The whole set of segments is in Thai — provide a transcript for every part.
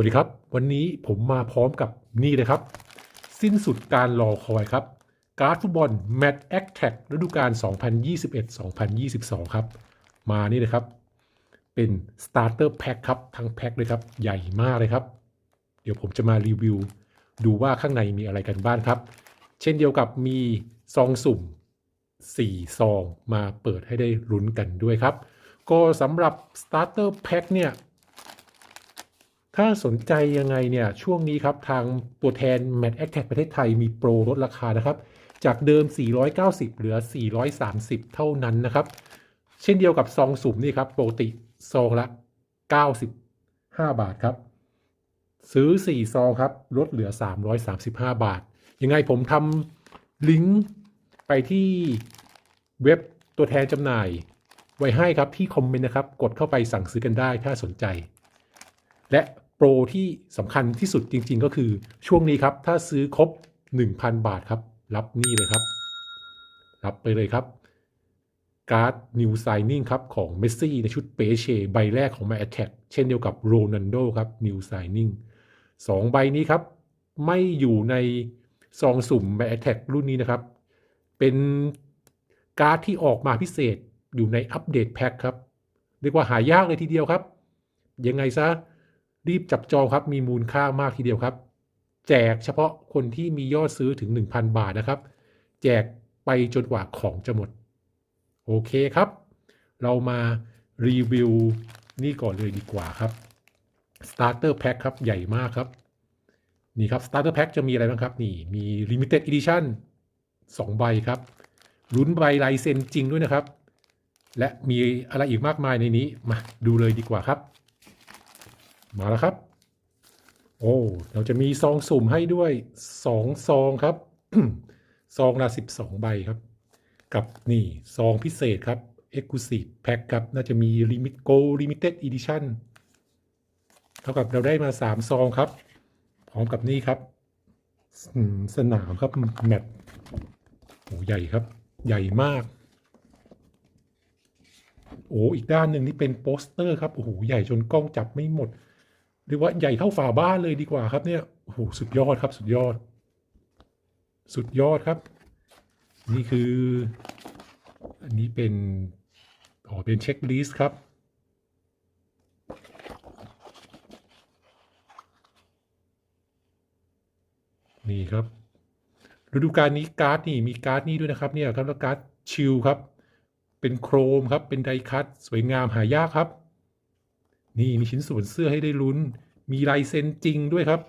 วัสดีครับ วันนี้ผมมาพร้อมกับนี่เลยครับ สิ้นสุดการรอคอยครับ การ์ดฟุตบอล m a t a c t a c ฤดูกาล 2021-2022 ครับ มานี่เลยครับ เป็น Starter Pack คครับ ทั้งแพ็คเลยครับ ใหญ่มากเลยครับ เดี๋ยวผมจะมารีวิว ดูว่าข้างในมีอะไรกันบ้างครับ เช่นเดียวกับมีซองสุ่ม 4 ซองมาเปิดให้ได้ลุ้นกันด้วยครับ ก็สำหรับ Starter Pack เนี่ย ถ้าสนใจยังไงเนี่ย ช่วงนี้ครับ ทางตัวแทน m a t a c t a c ประเทศไทยมีโปรลดราคานะครับ จากเดิม 490 เหลือ 430 เท่านั้นนะครับ เช่นเดียวกับซองสุ่มนี่ครับปกติซองละ 95 บาทครับ ซื้อ 4 ซองครับ ลดเหลือ 335 บาท ยังไงผมทำลิงก์ไปที่เว็บตัวแทนจำหน่าย ไว้ให้ครับที่คอมเมนต์นะครับ กดเข้าไปสั่งซื้อกันได้ถ้าสนใจ และ โปรที่สำคัญที่สุดจริง ๆ ก็คือช่วงนี้ครับ ถ้าซื้อครบ 1,000 บาทครับ รับนี่เลยครับ รับไปเลยครับ การ์ด New Signing ครับ ของเมสซี่ในชุดเปเชใบแรกของ My Attack เช่นเดียวกับโรนันโดครับ New Signing สองใบนี้ครับ ไม่อยู่ในซองสุ่ม My Attack รุ่นนี้นะครับ เป็นการ์ดที่ออกมาพิเศษอยู่ในอัปเดตแพ็คครับ เรียกว่าหายากเลยทีเดียวครับ ยังไงซะ รีบจับจองครับ มีมูลค่ามากทีเดียวครับ แจกเฉพาะคนที่มียอดซื้อถึง 1,000 บาทนะครับ แจกไปจนกว่าของจะหมด โอเคครับ เรามารีวิวนี่ก่อนเลยดีกว่าครับ Starter Pack ครับ ใหญ่มากครับ นี่ครับ Starter Pack จะมีอะไรบ้างครับ นี่มี Limited Edition 2 ใบครับลุ้นใบลายเซ็นจริงด้วยนะครับ และมีอะไรอีกมากมายในนี้ มาดูเลยดีกว่าครับ มาแล้วครับ โอ้เราจะมีซองสุ่มให้ด้วยสองซองครับซองละสิบสองใบครับ กับนี่ซองพิเศษครับ Exclusive Pack ครับ น่าจะมี Limit Go Limited Edition เท่ากับเราได้มาสามซองครับ พร้อมกับนี่ครับสนามครับ แมตโอ้ใหญ่ครับ ใหญ่มาก โอ้อีกด้านหนึ่งนี่เป็นโปสเตอร์ครับ โอ้โห ใหญ่จนกล้องจับไม่หมด เรียกว่าใหญ่เท่าฝาบ้านเลยดีกว่าครับเนี่ยโอ้โหสุดยอดครับสุดยอด สุดยอดครับ นี่คือ อันนี้เป็นอ๋อเป็นเช็คลิสต์ครับนี่ครับฤดูกาลนี้การ์ดนี่มีการ์ดนี่ด้วยนะครับเนี่ยครับแล้วการ์ดชิลครับ เป็นโครมครับเป็นไดคัตสวยงามหายากครับ นี่มีชิ้นส่วนเสื้อให้ได้ลุ้น มีลายเซ็นจริงด้วยครับ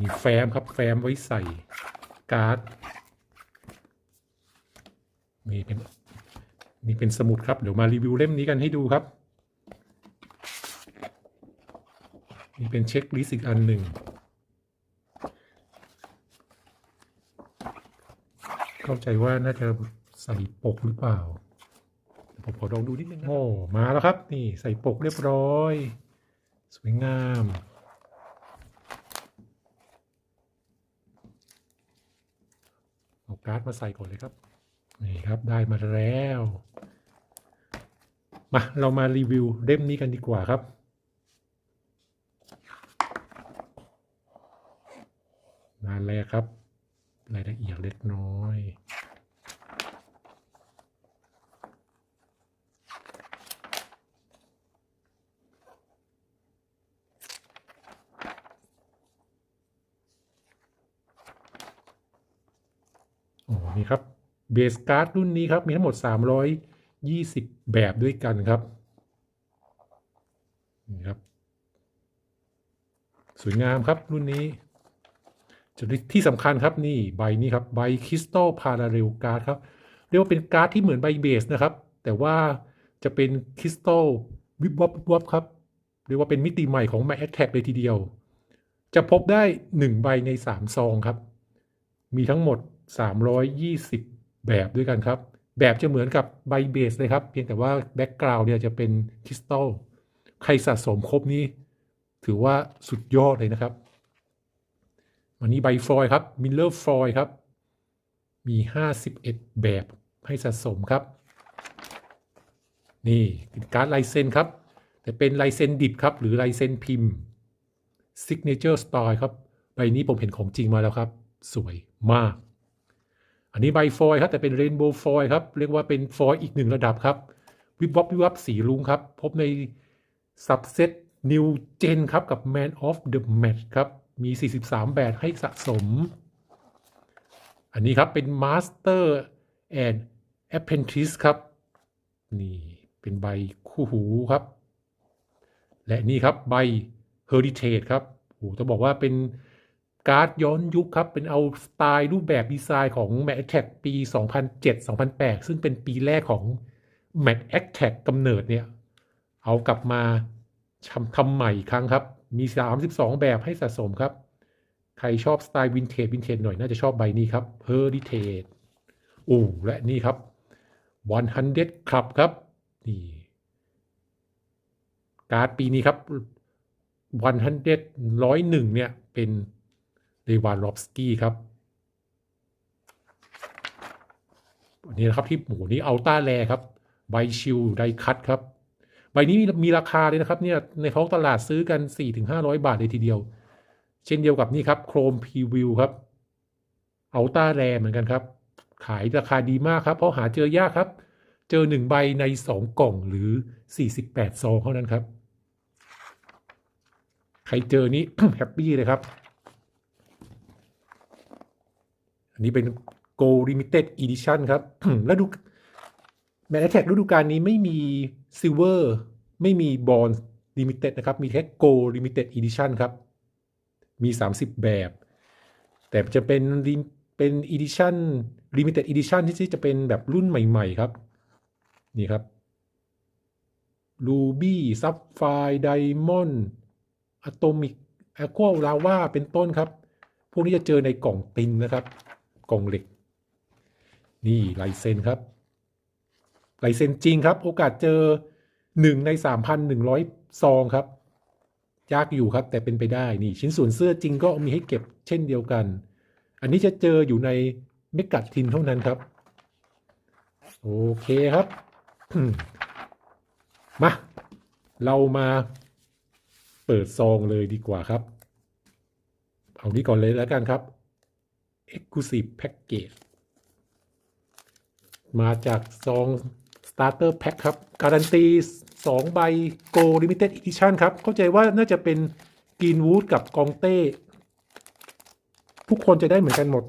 มีแฟ้มครับแฟ้มไว้ใส่การ์ดนี่เป็นนี่เป็นสมุดครับ เดี๋ยวมารีวิวเล่มนี้กันให้ดูครับนี่เป็นเช็คลิสต์อีกอันหนึ่งเข้าใจว่าน่าจะใส่ปกหรือเปล่า ผมขอลองดูนิดนึงนะโอ้มาแล้วครับ นี่ใส่ปกเรียบร้อย สวยงามเอาการ์ดมาใส่ก่อนเลยครับ นี่ครับได้มาแล้ว มา เรามารีวิวเล่มนี้กันดีกว่าครับงานแรกครับ รายละเอียดเล็กน้อย นี่ครับเบสการ์ดรุ่นนี้ครับ มีทั้งหมด 320 แบบด้วยกันครับนี่ครับ สวยงามครับรุ่นนี้จุดที่สำคัญครับนี่ใบนี้ครับใบคริสตัลพาราเรลการ์ดครับ เรียกว่าเป็นการ์ดที่เหมือนใบเบสนะครับ แต่ว่าจะเป็นคริสตัลวิบวับวับครับเรียกว่าเป็นมิติใหม่ของ My Attack เลยทีเดียว จะพบได้ 1 ใบใน 3 ซองครับ มีทั้งหมด 320 แบบด้วยกันครับ แบบจะเหมือนกับใบเบสเลยครับ เพียงแต่ว่าแบ็กกราวด์เนี่ยจะเป็นคริสตัลใครสะสมครบนี้ ถือว่าสุดยอดเลยนะครับ วันนี้ใบฟอยครับมิลเลอร์ฟอยครับ มี 51 แบบให้สะสมครับ นี่การ์ดลายเซ็นครับ แต่เป็นลายเซ็นดิบครับ หรือลายเซ็นพิมพ์ Signature Style ครับ ใบนี้ผมเห็นของจริงมาแล้วครับ สวยมาก อันนี้ใบฟอยครับแต่เป็นเรนโบว์ฟอยครับเรียกว่าเป็นฟอยอีกหนึ่งระดับครับ วิบวับวิบวับสีลุงครับ พบใน Subset New Gen ครับกับ Man of the Match ครับ มี 43 แบบให้สะสม อันนี้ครับเป็น Master and Apprentice ครับ นี่เป็นใบคู่หูครับ และนี่ครับใบ Heritage ครับโอ้ต้องบอกว่าเป็น การ์ดย้อนยุคครับ เป็นเอาสไตล์รูปแบบดีไซน์ของ Mac Attack ปี 2007-2008 ซึ่งเป็นปีแรกของ Mac Attack กำเนิดเนี่ย เอากลับมาทำใหม่อีกครั้งครับ มี 32 แบบให้สะสมครับ ใครชอบสไตล์วินเทจวินเทจหน่อยน่าจะชอบใบนี้ครับ Heritage โอ้และนี่ครับ 100 Club ครับ นี่การ์ดปีนี้ครับ 100ร้อยหนึ่งเนี่ยเป็น เลวานลอฟสกี้ครับอันนี้นะครับที่หมูนี้อัลต้าแรครับใบชิลไดคัตครับ ใบนี้มีราคาเลยนะครับเนี่ยในท้องตลาดซื้อกัน 4-500 บาทเลยทีเดียว เช่นเดียวกับนี่ครับโครมพรีวิวครับอัลต้าแรเหมือนกันครับ ขายราคาดีมากครับ เพราะหาเจอยากครับ เจอหนึ่งใบในสองกล่องหรือ 48 ซองเท่านั้นครับ ใครเจอนี้แฮปปี้เลยครับ อั นี่เป็น Go Limited Edition ครับ แล้วดูแมนแท็กฤดูกาลนี้ไม่มี Silver ไม่มี Bronze Limited นะครับ มีแค่ Go Limited Edition ครับ มี 30 แบบ แต่จะเป็นเป็น Edition Limited Edition ที่จะเป็นแบบรุ่นใหม่ ๆ ครับ นี่ครับรูบี้ซับไฟไดมอนด์อะตอมิกแอควลาวาเป็นต้นครับ พวกนี้จะเจอในกล่องตินนะครับ กองเหล็ก นี่ลายเซ็นครับลายเซ็นจริงครับ โอกาสเจอหนึ่งในสามพันหนึ่งร้อยซองครับยากอยู่ครับแต่เป็นไปได้นี่ ชิ้นส่วนเสื้อจริงก็มีให้เก็บเช่นเดียวกัน อันนี้จะเจออยู่ในเมกัดทินเท่านั้นครับ โอเคครับ มา เรามาเปิดซองเลยดีกว่าครับ เอานี้ก่อนเลยแล้วกันครับ Exclusive Package มาจากซอง Starter Pack ครับ การันตี 2 ใบ Go Limited Edition ครับ เข้าใจว่าน่าจะเป็น Greenwood กับกองเต้ ทุกคนจะได้เหมือนกันหมด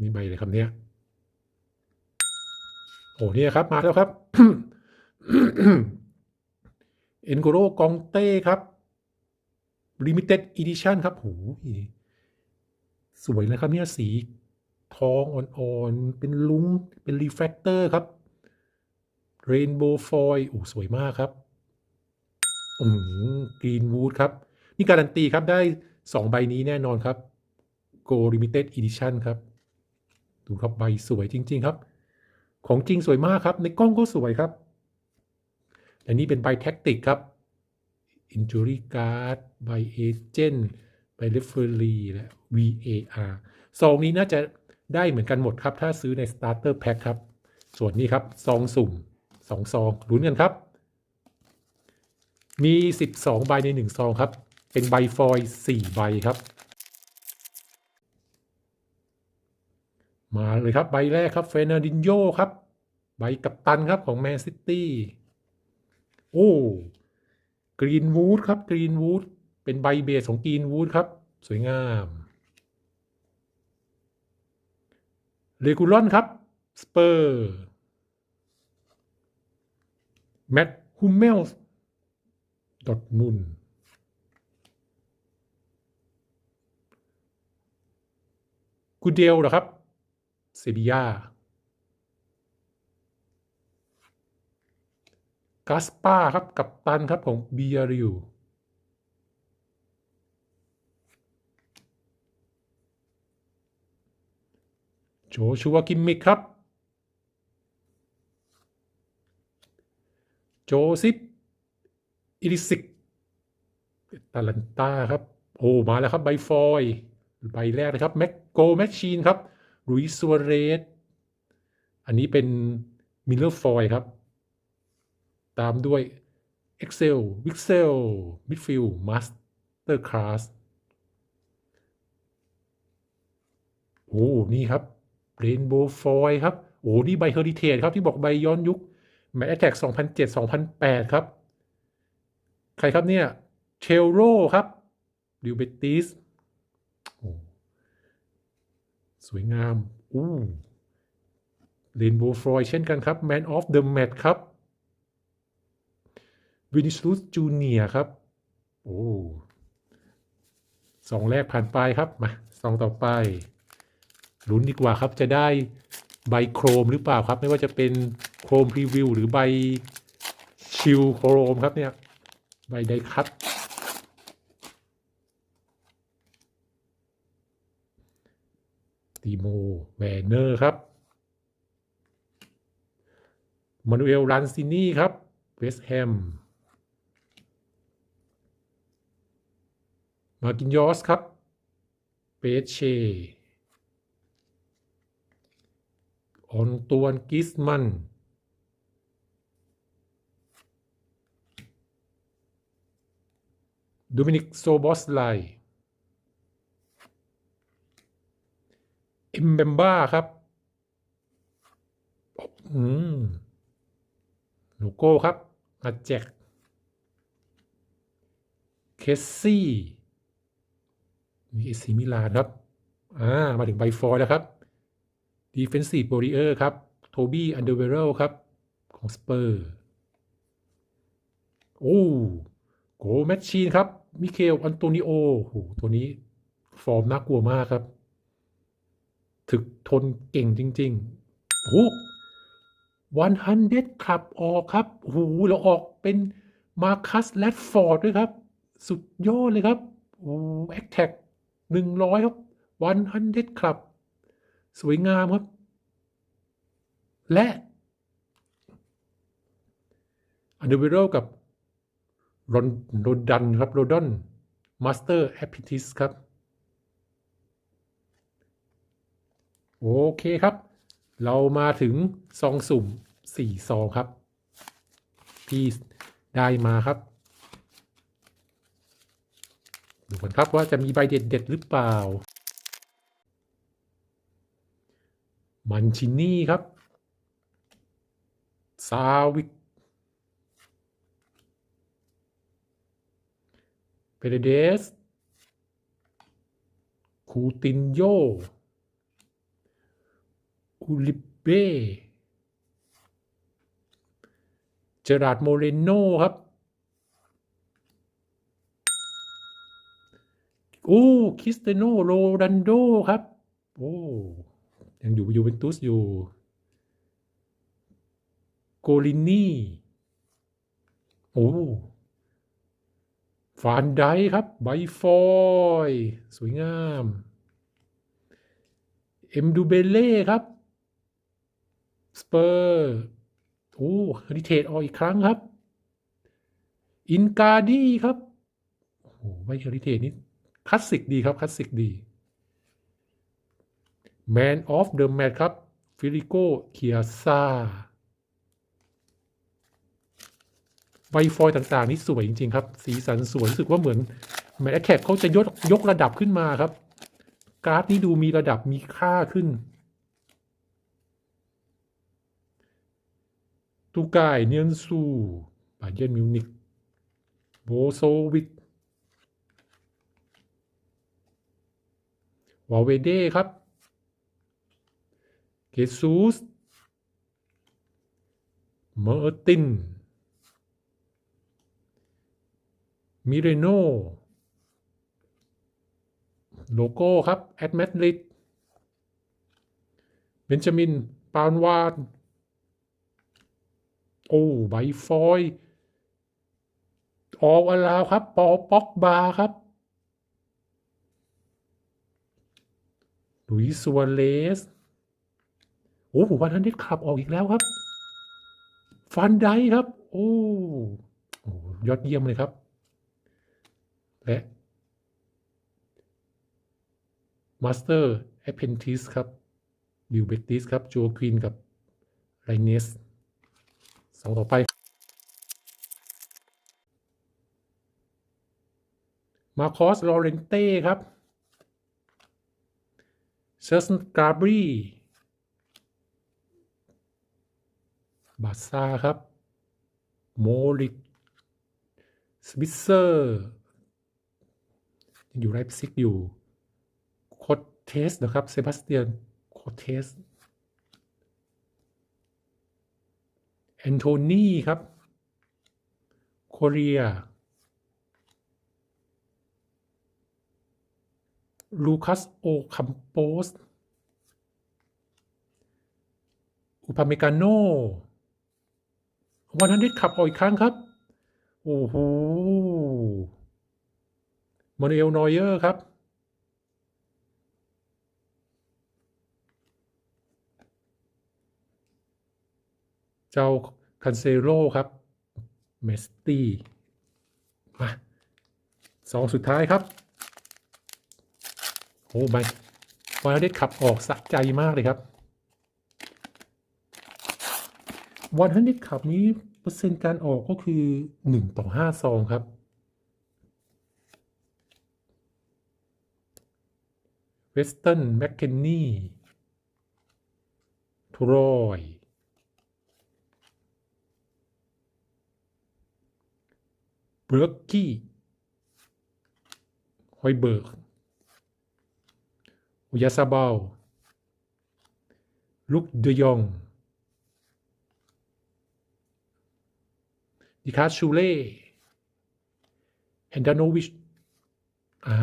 นี่ใบเลยคำเนี้ยโอ้เนี่ยครับ มาแล้วครับ เอ็นโกโรกองเต้ครับ Limited Edition ครับโหสวยนะครับเนี่ยสีทองอ่อนๆ เป็นลุ้ง เป็นรีแฟ c เตอร์ครับ Rainbow Foil โอ้สวยมากครับอืมกรีนวูดครับ นี่การันตีครับได้สองใบนี้แน่นอนครับ Go Limited Edition ครับ ดูครับใบสวยจริง ๆ ครับ ของจริงสวยมากครับ ในกล้องก็สวยครับ อันนี้เป็นใบแท็กติกครับ Injury Card ใบ Agent ใบ Referee และ VAR ซองนี้น่าจะได้เหมือนกันหมดครับ ถ้าซื้อใน Starter Pack ครับ ส่วนนี้ครับ ซองสุ่ม2ซองลุ้นกันครับ มี 12 ใบใน 1 ซองครับ เป็นใบฟอยล์4ใบครับ มาเลยครับ ใบแรกครับเฟรนันดินโยครับ ใบกัปตันครับของแมนซิตี้ โอ้กรีนวูดครับกรีนวูดเป็นใบเบสของกรีนวูดครับ สวยงามเลกูลอนครับสเปอร์แมตต์ฮุมเมลส์ดอทมุนกูเดลเหรอครับเซบียา กาสปาครับกับตันครับของบียาริวโจชัวกิมมิกครับ โจซิปอิริสิกตาลันตาครับ โอ้ มาแล้วครับ ใบฟอยล์ใบแรกนะครับ แม็กโกแมชชีนครับลุยส์ซัวเรส อันนี้เป็นมิลเลอร์ฟอยครับ ตามด้วย Excel Wixel Midfield Master Class โอ้นี่ครับ Rainbow Foil ครับ โอ้นี่ใบ Heritage ครับ ที่บอกใบย้อนยุค Match Attack 2007 2008 ครับ ใครครับเนี่ยเชลโรครับดิวเบติสสวยงาม อู้เรนโบว์ฟรอยเช่นกันครับ Man of the Match ครับ วินิสุสจูเนียครับ โอ้สองแรกผ่านไปครับ มาสองต่อไปลุ้นดีกว่าครับ จะได้ใบโครมหรือเปล่าครับ ไม่ว่าจะเป็นโครมพรีวิวหรือใบชิลโครมครับเนี่ย ใบไดคัตตีโมแวนเนอร์ครับมานูเอลรันซินีครับเวสแฮม มากินยอสครับเปเชออนตวนกิสมันโดมินิกโซบอสไลเอ็มเบมบ้าครับอืมโลโก้ครับอาแจกเคสซี่ มีเอซีมิลานครับอ่ามาถึงใบฟอยแล้วครับ Defensive Warrior ครับโทบี้อันเดอร์เวลครับ ของสเปอร์โอ้โกแมชชีนครับ มิเคลอันโตนิโอโหตัวนี้ฟอร์มน่ากลัวมากครับ ถึกทนเก่งจริงๆโอ้วันฮันเดดขับออกครับโอ้โหแล้วออกเป็นมาคัสแรดฟอร์ดด้วยครับ สุดยอดเลยครับโอ้แอคแท็ก หนึ่งร้อยครับวันฮันเดดครับ สวยงามครับ และอันเดอร์เวลกับรอนโรดันครับโรดอนมาสเตอร์แอพิทิสครับ โอเคครับ เรามาถึงซองสุ่มสี่ซองครับพี่ได้มาครับ ดูกันครับว่าจะมีใบเด็ดๆหรือเปล่า มันชินี่ครับ ซาวิกเปเรเดส คูตินโยอูลิเบ้ เจอราร์ดโมเรโนครับ โอ้คริสเตโนโรดันโดครับ โอ้ยังอยู่ยูเป็นตุสอยู่ โกลินี่โอ้ฟานไดครับไบฟอยสวยงาม เอ็มดูเบเล่ครับ สเปอร์โอ้ริเทตออกอีกครั้งครับ อินกาดีครับโอ้โหไม่เฮริเทตนี่ คลาสสิกดีครับคลาสสิกดี Man of the Match ครับฟิลิโกเคียซาใบฟอยต่างๆ นี่สวยจริง ๆ ครับ สีสันสวยรู้สึกว่าเหมือนแมทแคเขาจะยกยกระดับขึ้นมาครับ การ์ดนี่ดูมีระดับมีค่าขึ้นตูกายเนียนซูบาเยนมิวนิกโบโซวิก วาเวเด้ครับเกซูสเมอร์ตินมิเรโนโลโก้ครับ แอดแมดริดเบนจามิน ปานวาน โอ้ใบฟอย ออกอลาวครับ ปอป็อกบาครับ ลุยซัวเลส โอ้โหวันนั้นเด็ดขับออกอีกแล้วครับ ฟันไดครับ โอ้โอ้ยอดเยี่ยมเลยครับ และ Master Apprentice ครับบิวเบติสครับโจควินกับไรเนสสองต่อไป มาคอสลอเรนเต้ครับ เซอร์สนกาบรีบาซ่าครับ โมริกสวิตเซอร์ยังอยู่ไรป์ซิกอยู่โคเทสนะครับ เซบาสเตียนโคเทสแอนโทนีครับโคเรีย ลูคัสโอคัมโปสอุปาเมกาโนวันฮันดิขับออกอีกครั้งครับ โอ้โหมานูเอลนอยเออร์ครับ เจ้าคันเซโร่ครับ เมสตี้ มาสองสุดท้ายครับ โอ้ไม่วันฮันดิขับออกสะใจมากเลยครับวันฮันดิขับนี้เปอร์เซ็นต์การออกก็คือ1ต่อ5ซองครับ เวสเทนแมคเคนนี่ทรอยเบิร์กกี้ ฮอยเบิร์ก อุยาซาบาลลุกเดยองดิคาชูเล่แอนดานโนวิชอ่า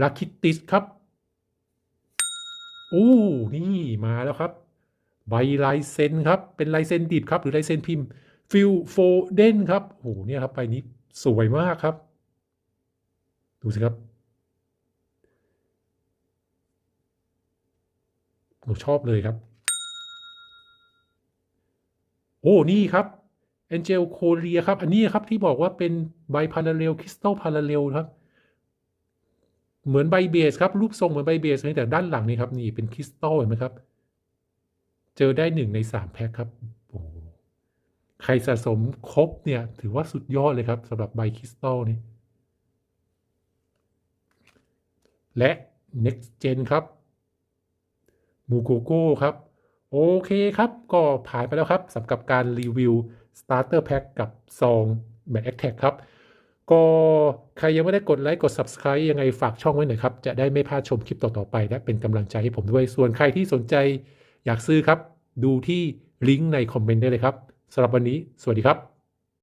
ลาคิติสครับโอ้นี่มาแล้วครับ ใบลายเซ็นครับ เป็นลายเซ็นดิบครับ หรือลายเซ็นพิมพ์ฟิลโฟเดนครับโอ้เนี่ยครับใบนี้สวยมากครับ ดูสิครับ ผมชอบเลยครับ โอ้นี่ครับแองเจลโคเรียครับ อันนี้ครับที่บอกว่าเป็นใบพาราเรลคริสตัลพาราเรลครับ เหมือนใบเบสครับ รูปทรงเหมือนใบเบสแต่ด้านหลังนี่ครับ นี่เป็นคริสตัลเห็นไหมครับ เจอได้หนึ่งในสามแพ็คครับโอ้ใครสะสมครบเนี่ย ถือว่าสุดยอดเลยครับสำหรับใบคริสตัลนี้และ next gen ครับ มูโกโก้ครับ โอเคครับ ก็ผ่านไปแล้วครับสำหรับการรีวิว Starter Pack กับซอง Mac a t t a c ครับ ก็ใครยังไม่ได้กดไลค์กด Subscribe ยังไงฝากช่องไว้หน่อยครับ จะได้ไม่พลาดชมคลิปต่อ ๆ ไป และเป็นกำลังใจให้ผมด้วย ส่วนใครที่สนใจอยากซื้อครับ ดูที่ลิงก์ในคอมเมนต์ได้เลยครับสำหรับวันนี้ สวัสดีครับ